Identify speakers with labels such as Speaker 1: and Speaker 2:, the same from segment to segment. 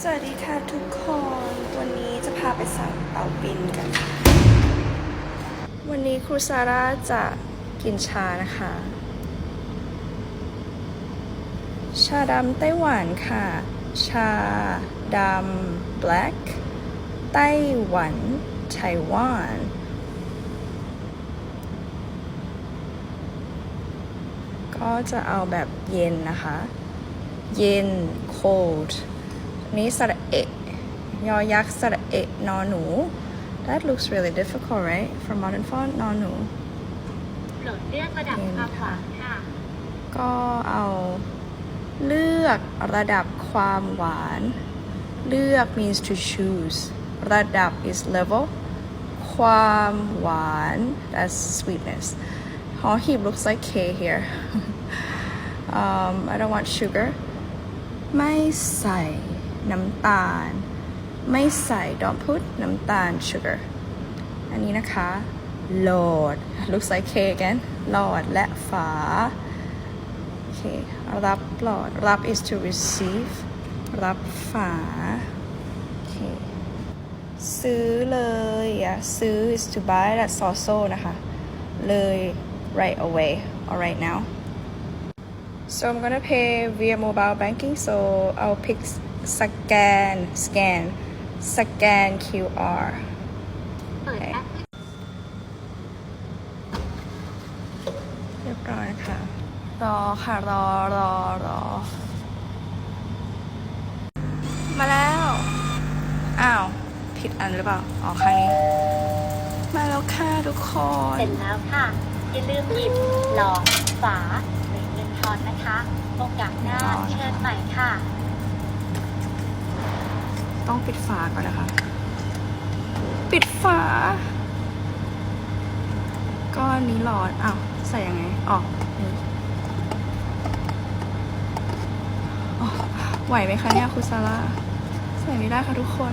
Speaker 1: สวัสดีค่ะทุกคน วันนี้จะพาไปสั่งเตาบินกัน วันนี้ครูซาร่าจะกินชานะคะ ชาดำไต้หวันค่ะ ชาดำ black ไต้หวันไต้หวันก็จะเอาแบบเย็นนะคะ เย็น cold นี้สระเอะยอยักษ์สระเอะนอหนู that looks really difficult right for modern font นอหนู
Speaker 2: โหลดเลือกระดับความหวานค่ะ
Speaker 1: ก็เอาเลือกระดับความหวาน เลือก means to choose ระดับ is level ความหวาน that's sweetness หอหีบ looks like K here um, I don't want sugar ไม่ใส่ น้ำตาล ไม่ใส่ don't put น้ำตาล sugar อันนี้นะคะ Lord looks like K again Lord และฝา โอเค รับหลอด รับ is to receive รับฝา โอเค ซื้อเลยอะซื้อ is to buy that's also นะคะ เลย right away or right now so I'm gonna pay via mobile banking so I'll pick scan scan scan QR
Speaker 2: เปิดแอป
Speaker 1: เรียบร้อยค่ะ รอค่ะ รอรอรอ มาแล้ว อ้าว ผิดอันหรือเปล่า อ๋อข้างนี้ มาแล้วค่ะทุกคน
Speaker 2: เสร็จแล้วค่ะ อย่าลืมหยิบหลอดฝาหรือเงินทอนนะคะ โอกาสหน้าเชิญใหม่ค่ะ
Speaker 1: ต้องปิดฝาก่อนนะคะ ปิดฝา ก้อนนี้ร้อนอ้าวใส่ยังไงออกนี่อ๋อไหวไหมคะเนี่ยคุณซาร่าใส่ไม่ได้ค่ะทุกคน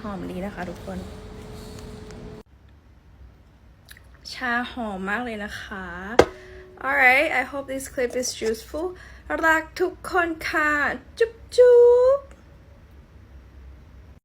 Speaker 1: หอมดีนะคะทุกคน ชาหอมมากเลยนะคะ alright I hope this clip is useful รักทุกคนค่ะ จุ๊บจุ๊บ